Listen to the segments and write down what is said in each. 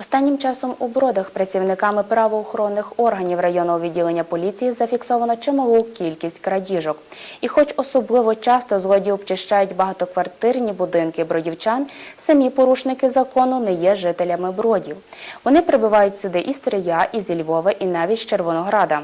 Останнім часом у бродах працівниками правоохоронних органів районного відділення поліції зафіксовано чималу кількість крадіжок. І хоч особливо часто злодії обчищають багатоквартирні будинки бродівчан, самі порушники закону не є жителями бродів. Вони прибувають сюди із Стрия, і зі Львова, і навіть з Червонограда.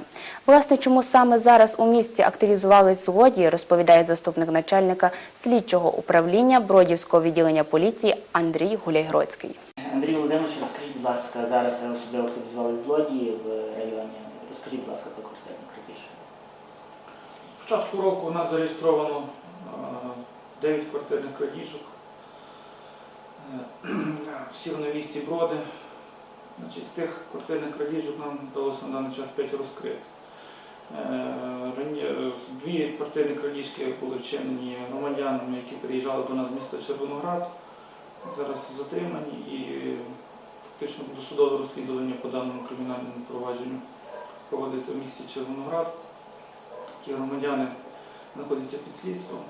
Власне, чому саме зараз у місті активізувались злодії, розповідає заступник начальника слідчого управління Бродівського відділення поліції Андрій Гуляйгроцький. Андрій Володимирович, розкажіть, ласка, зараз особливо активізували злодії в районі. Розкажіть, будь ласка, про квартирну крадіжку. З початку року у нас зареєстровано е, 9 квартирних крадіжок. Е, Всі в місті броди. Значить, з тих квартирних крадіжок нам вдалося на даний час 5 розкрити. Е, е, Дві квартирні крадіжки були вчинені громадянами, які приїжджали до нас з міста Червоноград. Зараз затримані і фактично досудове розслідування по даному кримінальному провадженню проводиться в місті Червоноград. Ті громадяни знаходяться під слідством.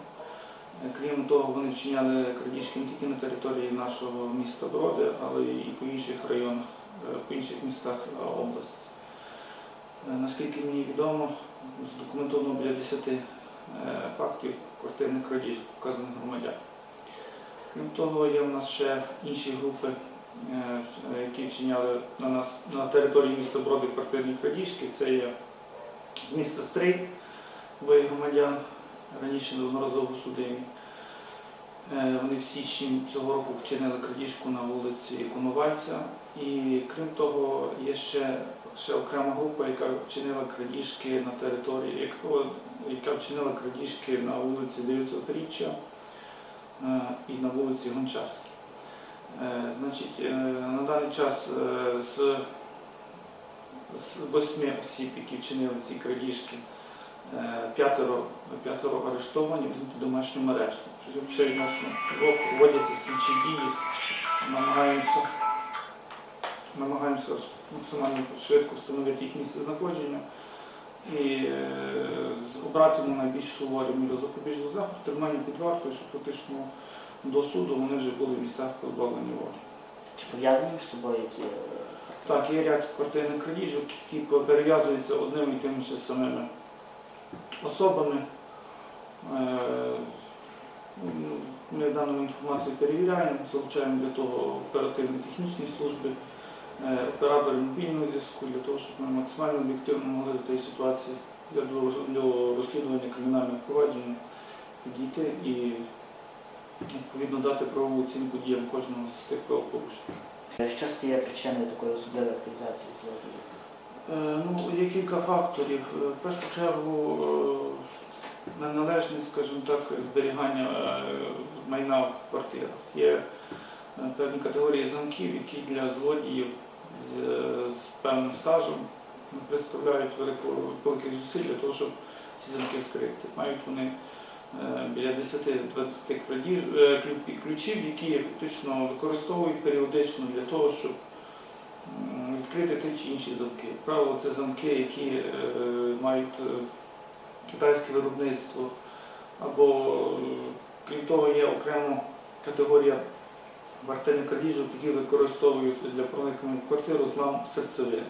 Е, Крім того, вони вчиняли крадіжки не тільки на території нашого міста Броди, але і по інших районах, е, по інших містах е, області. Наскільки мені відомо, задокументовано біля 10 е, фактів квартирних крадіжок вказаних громадян. Крім того, є в нас ще інші групи, які вчиняли на нас на території міста Броди квартирні крадіжки. Це є з міста Стрий, двоє громадян, раніше неодноразово судимі. Е, Вони в січні цього року вчинили крадіжку на вулиці Коновальця. І крім того, є ще, ще окрема група, яка вчинила крадіжки на території, яка вчинила крадіжки на вулиці 900-річчя е, і на вулиці Гончарській. Е, Значить, е, на даний час е, з восьми осіб, які вчинили ці крадіжки, п'ятеро, п'ятеро арештовані, взяті домашнім арештом. Тобто Ще відносно двох вводяться слідчі дії, намагаємося, намагаємося максимально швидко встановити їх місце знаходження і обрати на найбільш суворі міри запобіжного заходу, тримання під вартою, щоб фактично до суду вони вже були в місцях позбавлені волі. Чи пов'язані між собою які е, Так, є ряд квартирних крадіжок, які перев'язуються одними і тими ж самими особами. Е, ну, Ми дану інформацію перевіряємо, залучаємо для того оперативно-технічні служби, е, оператори мобільного зв'язку, для того, щоб ми максимально об'єктивно могли до тієї ситуації для для розслідування кримінальних проваджень підійти і відповідно дати правову оцінку діям кожного з тих правопорушень. Що стає причиною такої особливої активізації злодіїв? Е, Ну, є кілька факторів. Е, В першу чергу е, неналежність, скажімо так, зберігання майна в квартирах. Є певні категорії замків, які для злодіїв з, з певним стажем представляють велику, великих зусиль для того, щоб ці замки вскрити. Мають вони біля 10-20 крадіж- е, ключ- ключів, які фактично використовують періодично для того, щоб відкрити ті чи інші замки. Правило, це замки, які е, мають е, китайське виробництво, або, е, крім того, є окрема категорія квартирних крадіжок, які використовують для проникнення в квартиру злам серцевини.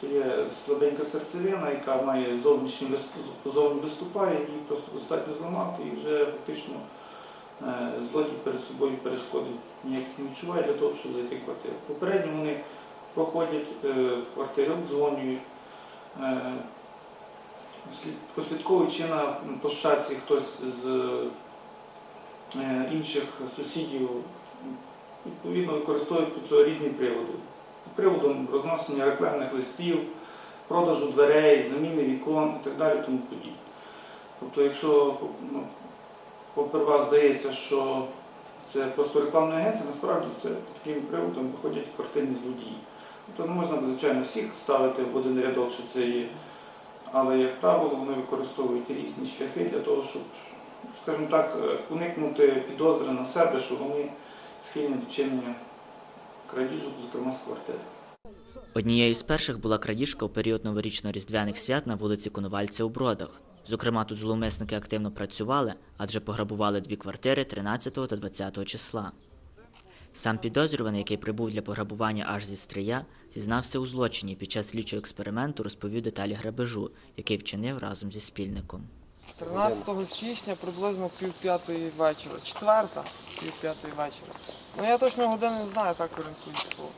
Тобто є слабенька серцевина, яка має зовнішній вис- виступає, її просто достатньо зламати і вже фактично е, злодій перед собою перешкоди ніяких не відчуває для того, щоб зайти в квартиру. Попередньо вони проходять е, в квартиру, дзвонюють, е, слід- прослідковують, чи на площадці хтось з е, інших сусідів, відповідно використовують різні приводи. Приводом розносення рекламних листів, продажу дверей, заміни вікон і так далі, тому подібне. Тобто, якщо ну, поперва здається, що це просто рекламні агенти, насправді це таким приводом виходять квартирні злодії. Тобто не можна, звичайно, всіх ставити в один рядок, що це є. Але, як правило, вони використовують різні шляхи для того, щоб, скажімо так, уникнути підозри на себе, що вони схильні до чинення крадіжок, зокрема з квартири. Однією з перших була крадіжка у період новорічно-різдвяних свят на вулиці Коновальця у Бродах. Зокрема, тут зловмисники активно працювали, адже пограбували дві квартири 13 та 20 числа. Сам підозрюваний, який прибув для пограбування аж зі стрия, зізнався у злочині. Під час слідчого експерименту розповів деталі грабежу, який вчинив разом зі спільником. 13 січня приблизно пів п'ятої вечора. Четверта, пів п'ятої вечора. Ну я точно години не знаю, так орієнтуюся. було.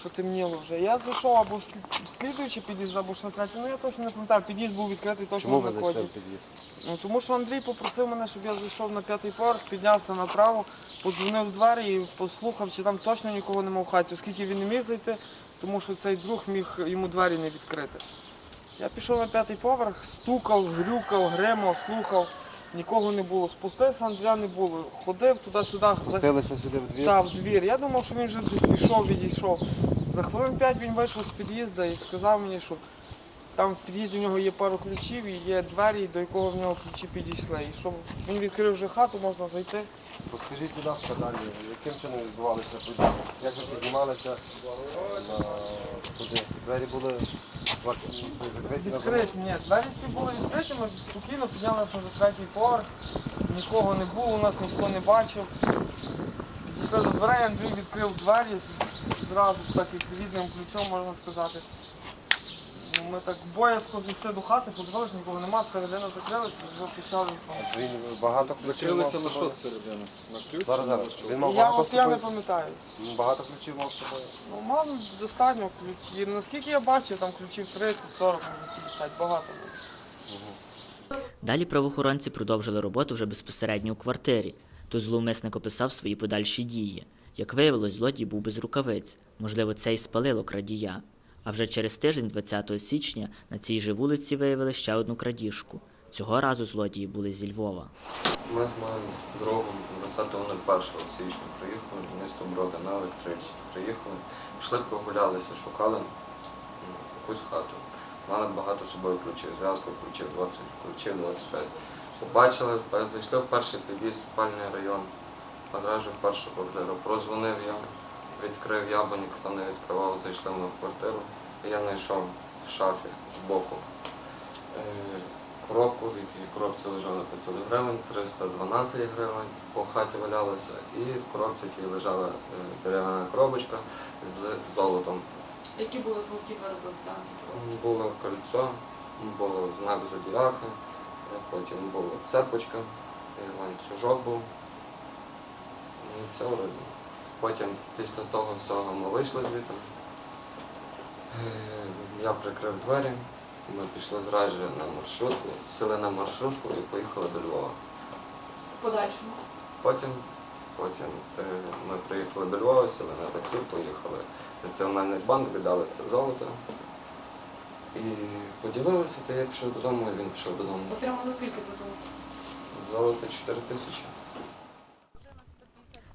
Що темніло вже. Я зайшов або в слід- слідуючий під'їзд, або ж на третій. Ну я точно не пам'ятаю. Під'їзд був відкритий точно Чому на ви зайшли в під'їзд? Ну тому що Андрій попросив мене, щоб я зайшов на п'ятий поверх, піднявся направо, подзвонив в двері і послухав, чи там точно нікого нема в хаті, оскільки він не міг зайти, тому що цей друг міг йому двері не відкрити. Я пішов на п'ятий поверх, стукав, грюкав, гримав, слухав, нікого не було. Спустився, Андрія не було. Ходив туди-сюди, Спустилися сюди в двір. та, в двір. Я думав, що він вже десь пішов, відійшов. За хвилин п'ять він вийшов з під'їзду і сказав мені, що там в під'їзді в нього є пару ключів і є двері, до якого в нього ключі підійшли. І щоб він відкрив вже хату, можна зайти. Розкажіть, будь ласка, далі, яким чином відбувалися події? Як ви піднімалися на... туди? Двері були Відкриті, ні, двері ці були відкриті, ми спокійно піднялися на третій поверх, нікого не було, нас ніхто не бачив. Підійшли до дверей, Андрій відкрив двері зразу, так як ключом, можна сказати. Ну, Ми так боязко зайшли до хати, подивилися, нікого нема, середина закрилася, вже почали. Він багато ключів мав з Закрилися на собою? що зсередини? На ключ? Зараз, зараз. Він мав Я багато з от я не собою? пам'ятаю. Він Багато ключів мав з собою? Ну, мав достатньо ключів. Наскільки я бачив, там ключів 30, 40, може 50, багато було. Далі правоохоронці продовжили роботу вже безпосередньо у квартирі. Тут зловмисник описав свої подальші дії. Як виявилось, злодій був без рукавиць. Можливо, це і спалило крадія. А вже через тиждень, 20 січня, на цій же вулиці виявили ще одну крадіжку. Цього разу злодії були зі Львова. Ми з моїм другом 20.01 січня приїхали до міста Броди на електриці. Приїхали, пішли прогулялися, шукали якусь хату. Мали багато собою ключів, зв'язку ключів 20, ключів 25. Побачили, зайшли в перший під'їзд, спальний район, одразу в першу квартиру. Прозвонив я, відкрив я, бо ніхто не відкривав, зайшли ми в квартиру. І я знайшов в шафі збоку е, коробку, в якій коробці лежало 500 гривень, 312 гривень по хаті валялося, і в коробці тій лежала е, дерев'яна коробочка з золотом. Які були золоті вироби в даній коробці? Було кольцо, було знак зодіака, е, потім була цепочка, ланцюжок був. І це вроді. Потім після того всього ми вийшли звідти. Е, Я прикрив двері, ми пішли зразу на маршрутку, сіли на маршрутку і поїхали до Львова. Подальшому. Потім, потім е, ми приїхали до Львова, сіли на раців, поїхали в Національний банк, віддали це золото. І поділилися, то я пішов додому, і він пішов додому. Отримали скільки за золото? Золото 4 тисячі.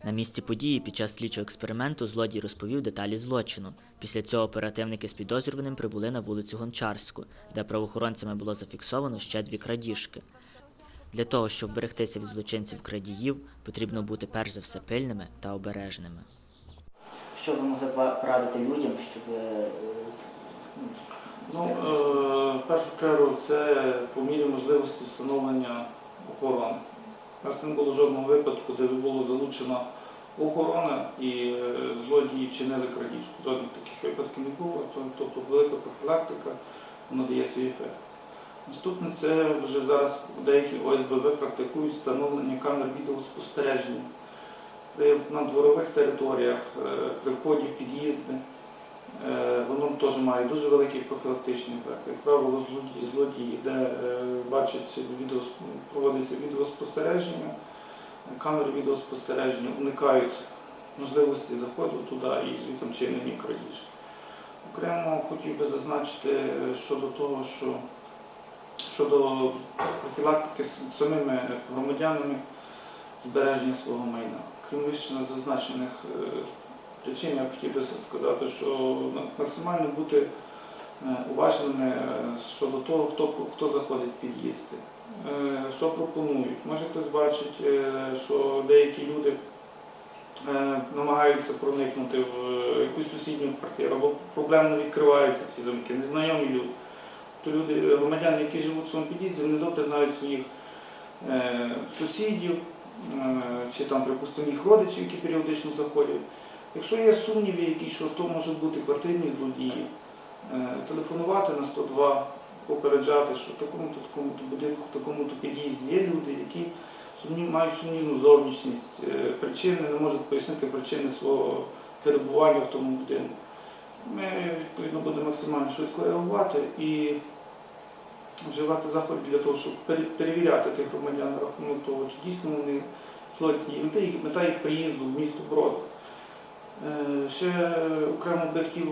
На місці події під час слідчого експерименту злодій розповів деталі злочину. Після цього оперативники з підозрюваним прибули на вулицю Гончарську, де правоохоронцями було зафіксовано ще дві крадіжки. Для того, щоб берегтися від злочинців крадіїв, потрібно бути перш за все пильними та обережними. Що ви могли б порадити людям, щоб е, Ну, е, в першу чергу, це по мірі можливості встановлення охорони. У нас не було жодного випадку, де було залучена охорона і е, злодії чинили крадіжку. Жодних таких випадків не було, тобто велика профілактика вона дає свій ефект. Наступне це вже зараз деякі ОСББ практикують встановлення камер відеоспостереження на дворових територіях, е, при вході в під'їзди. Е, Воно теж має дуже великий профілактичний ефект. Як правило, злодії, злодії де бачать проводиться відеоспостереження, камери відеоспостереження уникають можливості заходу туди і звідти чинення крадіжки. Окремо хотів би зазначити е, щодо того, що щодо профілактики з самими громадянами збереження свого майна. Крім вище зазначених е, причин я хотів би сказати, що максимально бути е, уважними щодо того, хто, хто заходить під'їзди, що пропонують. Може хтось бачить, е, що деякі люди е, намагаються проникнути в е, якусь сусідню квартиру або проблемно відкриваються ці замки, незнайомі люди. То люди, громадяни, які живуть в своєму під'їзді, вони добре знають своїх е, сусідів, е, чи там, припустимо, їх родичів, які періодично заходять. Якщо є сумніви, якісь, що то можуть бути квартирні злодії, е, телефонувати на 102, попереджати, що в такому-то такому-то будинку, в такому-то під'їзді є люди, які мають сумнівну зовнішність, е, причини, не можуть пояснити причини свого перебування в тому будинку. Ми відповідно будемо максимально швидко реагувати і вживати заходи для того, щоб перевіряти тих громадян на рахунок того, чи дійсно вони злодії. Мета їх, приїзду в місто Брод. Е, Ще окремо би хотів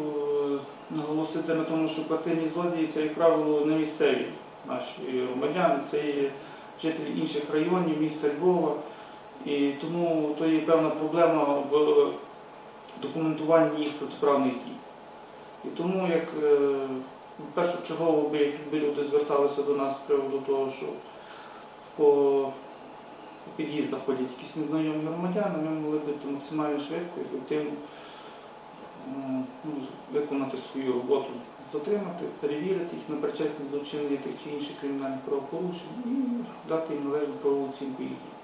наголосити на тому, що квартирні злодії це, як правило, не місцеві наші громадяни, це є жителі інших районів, міста Львова. І тому то є певна проблема в документуванні їх протиправних дій. І тому як е, першочергово би, люди зверталися до нас з приводу того, що по під'їздах ходять якісь незнайомі громадяни, ми могли б максимально швидко, ефективно ну, виконати свою роботу, затримати, перевірити їх на причетність до вчинення тих чи інших кримінальних правопорушень і дати їм належну правову оцінку їх. дій.